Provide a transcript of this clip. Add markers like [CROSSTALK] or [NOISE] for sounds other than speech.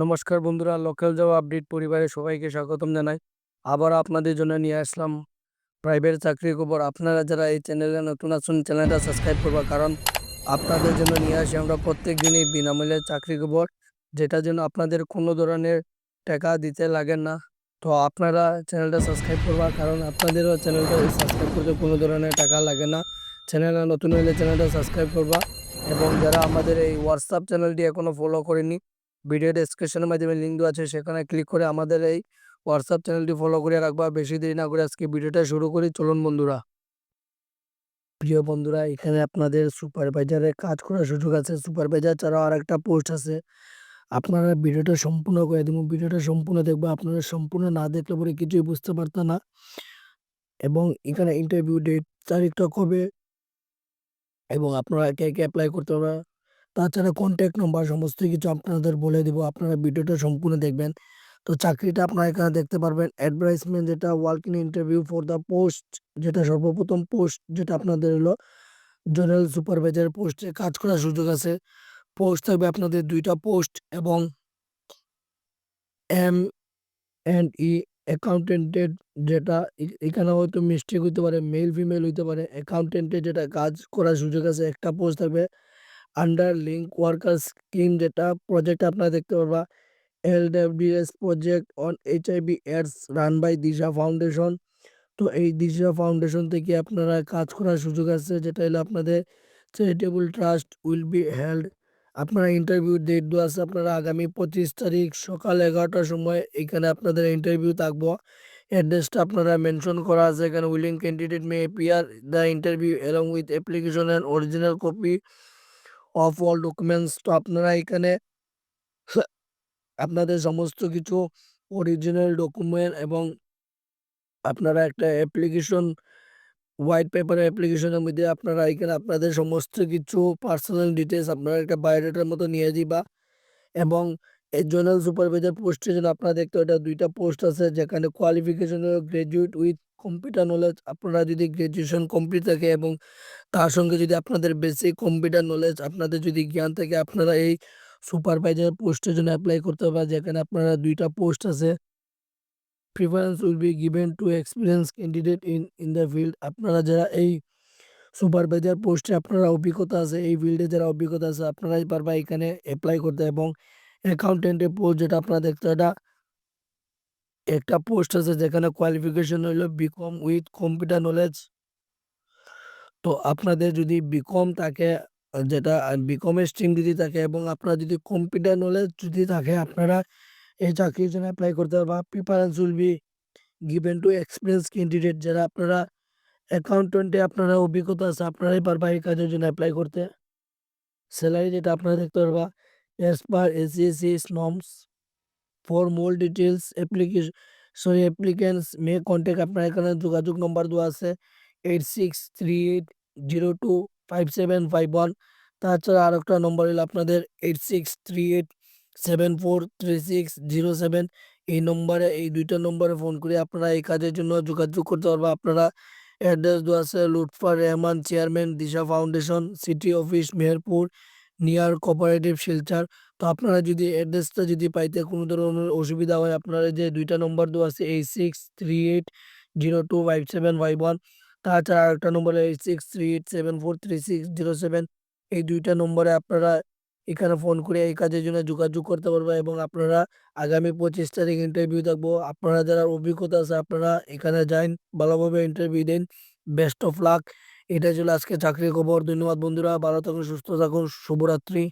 নমস্কার বন্ধুরা local job update পরিবারে সবাইকে স্বাগতম জানাই। আবার আপনাদের জন্য নিয়ে আসলাম প্রাইভেট চাকরির খবর। আপনারা যারা এই চ্যানেলে নতুন আছেন চ্যানেলটা সাবস্ক্রাইব করবা। কারণ আপনাদের জন্য নিয়ে আসি আমরা প্রত্যেক দিনই বিনামূল্যে চাকরি খবর যেটার জন্য আপনাদের কোনো ধরনের টাকা দিতে লাগে না। তো আপনারা চ্যানেলটা সাবস্ক্রাইব করবা। কারণ আপনাদেরও চ্যানেলটা সাবস্ক্রাইব করতে কোনো ধরনের টাকা লাগে না। চ্যানেলে নতুন হলে চ্যানেলটা সাবস্ক্রাইব করবা। এবং যারা আমাদের এই হোয়াটসঅ্যাপ চ্যানেলটি এখনও ফলো করেনি ভিডিও ডেসক্রিপশনের মাধ্যমে লিঙ্ক দেওয়া আছে, সেখানে ক্লিক করে আমাদের এই হোয়াটসঅ্যাপ চ্যানেলটি ফলো করে রাখবা। বেশি দেরি না করে আজকে ভিডিওটা শুরু করি। চলুন বন্ধুরা। প্রিয় বন্ধুরা, এখানে আপনাদের সুপারভাইজারের কাজ করার সুযোগ আছে। সুপারভাইজার ছাড়াও আর একটা পোস্ট আছে। আপনারা ভিডিওটা সম্পূর্ণ করে দেবো ভিডিওটা সম্পূর্ণ দেখব। আপনারা সম্পূর্ণ না দেখলে পরে কিছুই বুঝতে পারতো না। এবং এখানে ইন্টারভিউ ডেট তারিখটা কবে? এবং আপনারা কে কে অ্যাপ্লাই করতে পারবে তাছাড়া কন্ট্যাক্ট নম্বর সমস্ত কিছু আপনাদের বলে দিব। আপনারা ভিডিওটা সম্পূর্ণ দেখবেন। তো চাকরিটা আপনারা এখানে দেখতে পারবেন। অ্যাডভার্টাইজমেন্ট যেটা working interview for the post যেটা সর্বপ্রথম পোস্ট যেটা আপনাদের হলো জেনারেল সুপারভাইজার পোস্টে কাজ করার সুযোগ আছে। পোস্ট থাকবে আপনাদের দুইটা পোস্ট এবং এম অ্যান্ড ই অ্যাকাউন্টেন্টের যেটা এখানে হয়তো মিস্টেক হইতে পারে মেল ফিমেল হইতে পারে। অ্যাকাউন্টেন্টের যেটা কাজ করার সুযোগ আছে, একটা পোস্ট থাকবে। আন্ডার লিঙ্ক ওয়ার্কার স্কিম যেটা প্রজেক্ট আপনারা দেখতে পারবা L LWS project on H HIV AIDS run by Disha foundation তো এই দিশা ফাউন্ডেশন থেকে আপনারা কাজ করার সুযোগ আছে, যেটা হলো আপনাদের charitable trust will be held আপনারা ইন্টারভিউ ডেট দেওয়া আছে, আপনারা আগামী পঁচিশ তারিখ সকাল এগারোটার সময় এখানে আপনাদের ইন্টারভিউ থাকব। অ্যাড্রেসটা আপনারা মেনশন করা আছে এখানে willing candidate may appear the interview along with application and original copy of all documents তো আপনারা এখানে [LAUGHS] আপনাদের সমস্ত কিছু অরিজিনাল ডকুমেন্ট এবং আপনারা একটা অ্যাপ্লিকেশন হোয়াইট পেপার অ্যাপ্লিকেশনের মধ্যে আপনারা এখানে আপনাদের সমস্ত কিছু পার্সোনাল ডিটেলস আপনারা একটা বায়োডাটার মতো নিয়ে দিবা এবং এই জোনাল সুপারভাইজার পোস্টের জন্য আপনারা দেখতে এটা দুইটা পোস্ট আছে, যেখানে qualification graduate with computer knowledge আপনারা যদি গ্র্যাজুয়েশন কমপ্লিট থাকে এবং তার সঙ্গে যদি আপনাদের বেসিক কম্পিউটার নলেজ আপনাদের যদি জ্ঞান থাকে, আপনারা এই সুপারভাইজার পোস্টের জন্য অ্যাপ্লাই করতে পারবেন, যেখানে আপনারা দুইটা পোস্ট আছে। Preference will be given to experience candidate in in the field আপনারা যারা এই সুপারভাইজার পোস্টে আপনারা অভিজ্ঞতা আছে, এই ফিল্ডে যারা অভিজ্ঞতা আছে, আপনারাই পারবা এখানে অ্যাপ্লাই করতে এবং অ্যাকাউন্টেন্টের পোস্ট যেটা আপনারা দেখতে এটা একটা পোস্ট আছে যেখানে কোয়ালিফিকেশন হইল বিকম উইথ কম্পিউটার নলেজ তো আপনাদের যদি বিকম থাকে, যেটা বিকমের স্ট্রিম যদি থাকে এবং আপনার যদি কম্পিউটার নলেজ যদি থাকে, আপনারা এই চাকরির জন্য অ্যাপ্লাই করতে পারবা preference will be given to experience candidate যারা আপনারা অ্যাকাউন্টেন্টে আপনারা অভিজ্ঞতা আছে, আপনারাই পারবা এই কাজের জন্য অ্যাপ্লাই করতে। স্যালারি যেটা আপনারা দেখতে পারবা as per ACSC norms for more details application sorry applicants may contact আপনার এখানে যোগাযোগ নম্বর দেওয়া আছে eight six three eight zero two five seven five one তাছাড়া আর একটা নম্বর হলো আপনাদের eight six three eight seven four three six zero seven এই নম্বরে এই দুইটা নম্বরে ফোন করে আপনারা এই কাজের জন্য যোগাযোগ করতে পারবা আপনারা অ্যাড্রেস দেওয়া আছে Lutfar Rahman chairman Disha foundation city office Meherpur. Near cooperative Silchar তো আপনারা যদি অ্যাড্রেসটা যদি পাইতে কোনো ধরনের অসুবিধা হয়, আপনারা যে দুইটা নম্বর দেওয়া আছে eight six three eight zero two five seven five one তাছাড়া আরেকটা নম্বর eight six three eight seven four three six zero seven এই দুইটা নম্বরে আপনারা এখানে ফোন করে এই কাজের জন্য যোগাযোগ করতে পারবেন এবং আপনারা আগামী পঁচিশ তারিখ ইন্টারভিউ থাকব। আপনারা যারা অভিজ্ঞতা আছে, আপনারা এখানে যান ভালোভাবে ইন্টারভিউ দেন। বেস্ট অফ লাক এটা ছিল আজকে চাকরির খবর। ধন্যবাদ বন্ধুরা ভালো থাকুন সুস্থ থাকুন শুভরাত্রি।